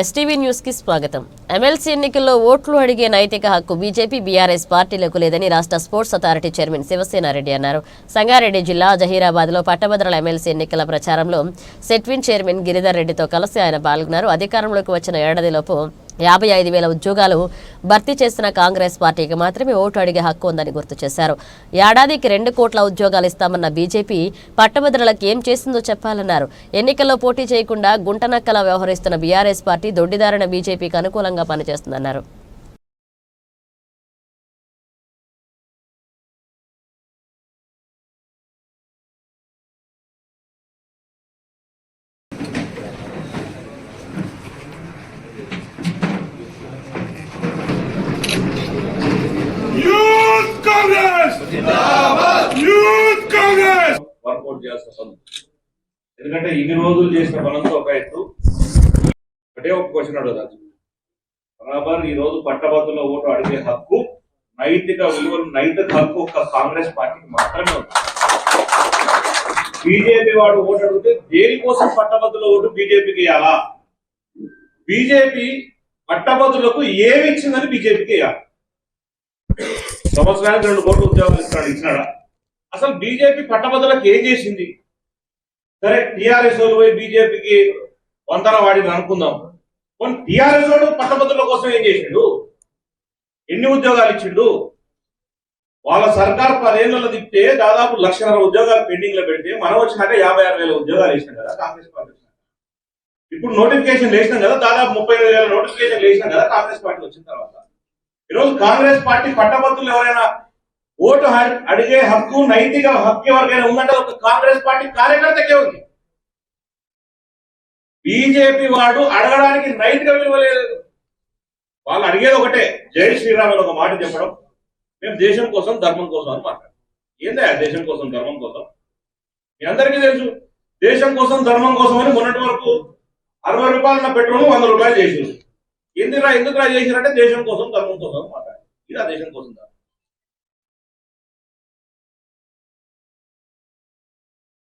STV న్యూస్కి స్వాగతం. MLC ఎన్నికల్లో ఓట్లు అడిగే నైతిక హక్కు బీజేపీ బీఆర్ఎస్ పార్టీలకు లేదని రాష్ట్ర స్పోర్ట్స్ అథారిటీ చైర్మన్ శివసేనారెడ్డి అన్నారు. సంగారెడ్డి జిల్లా జహీరాబాద్లో పట్టభద్రుల ఎమ్మెల్సీ ఎన్నికల ప్రచారంలో సెట్విన్ చైర్మన్ గిరిధర్ రెడ్డితో కలిసి ఆయన పాల్గొన్నారు. అధికారంలోకి వచ్చిన ఏడాదిలోపు యాభై ఐదు వేల ఉద్యోగాలు భర్తీ చేసిన కాంగ్రెస్ పార్టీకి మాత్రమే ఓటు అడిగే హక్కు ఉందని గుర్తు చేశారు. ఏడాదికి రెండు కోట్ల ఉద్యోగాలు ఇస్తామన్న బీజేపీ పట్టభద్రులకు ఏం చేసిందో చెప్పాలన్నారు. ఎన్నికల్లో పోటీ చేయకుండా గుంటనక్కలా వ్యవహరిస్తున్న బీఆర్ఎస్ పార్టీ దొడ్డిదారిన బీజేపీకి అనుకూలంగా పనిచేస్తుందన్నారు youth Congress youth Congress! Workout చేయాల్సిన పనులు ఎందుకంటే ఇన్ని రోజులు చేసిన పనులతో ఒక ఎత్తు. ఒకటే ఒక క్వశ్చన్ అడుగుతాను బరాబర్ ఈ రోజు పట్టభద్రుల ఓటు అడిగే హక్కు నైతిక విలువలు నైతిక హక్కు ఒక కాంగ్రెస్ పార్టీకి మాత్రమే ఉంది. బీజేపీ వాడు ఓటు అడిగితే దేనికోసం పట్టభద్రుల ఓటు బీజేపీకి ఇవ్వాలా బీజేపీ పట్టభద్రులకు ఏమి ఇచ్చిందని బీజేపీకి ఇవ్వాలి సంవత్సరానికి రెండు కోట్ల ఉద్యోగాలు ఇస్తాడు ఇచ్చినాడా? అసలు బీజేపీ పట్టభద్రులకు ఏం చేసింది? సరే టిఆర్ఎస్ వాళ్ళు పోయి బీజేపీకి వంతన వాడింది అనుకుందాం. కొన్ని టిఆర్ఎస్ వాడు పట్టభద్రుల కోసం ఏం చేసిండు? ఎన్ని ఉద్యోగాలు ఇచ్చిండు? వాళ్ళ సర్కార్ పదేళ్ళలో తిప్పితే దాదాపు లక్షన్నర ఉద్యోగాలు పెండింగ్లో పెడితే మనం వచ్చినాక యాభై ఆరు వేల ఉద్యోగాలు వేసినాం కదా కాంగ్రెస్ పార్టీ ఇప్పుడు నోటిఫికేషన్ వేసినాం కదా దాదాపు ముప్పై వేల నోటిఫికేషన్ వేసినాం కదా కాంగ్రెస్ పార్టీ వచ్చిన తర్వాత. ఈరోజు కాంగ్రెస్ పార్టీ పట్టభద్రులు ఎవరైనా ఓటు అడిగే హక్కు నైతిక హక్కు ఎవరికైనా ఉందంటే ఒక కాంగ్రెస్ పార్టీ కార్యకర్తకే ఉంది. బీజేపీ వాడు అడగడానికి నైతిక విలువ లేదు. వాళ్ళు అడిగేది ఒకటే జై శ్రీరామ్ ఒక మాట చెప్పడం. మేము దేశం కోసం ధర్మం కోసం అని మాట్లాడు ఏందా దేశం కోసం ధర్మం కోసం? మీ అందరికీ తెలుసు దేశం కోసం ధర్మం కోసం అని మొన్నటి వరకు అరవై రూపాయలు పెట్రోల్ వంద రూపాయలు చేసింది ఎందుకురా ఎందుకురా చేసినారంటే దేశం కోసం ధర్మం కోసం మాట ఇది ఆ దేశం కోసం ధర్మం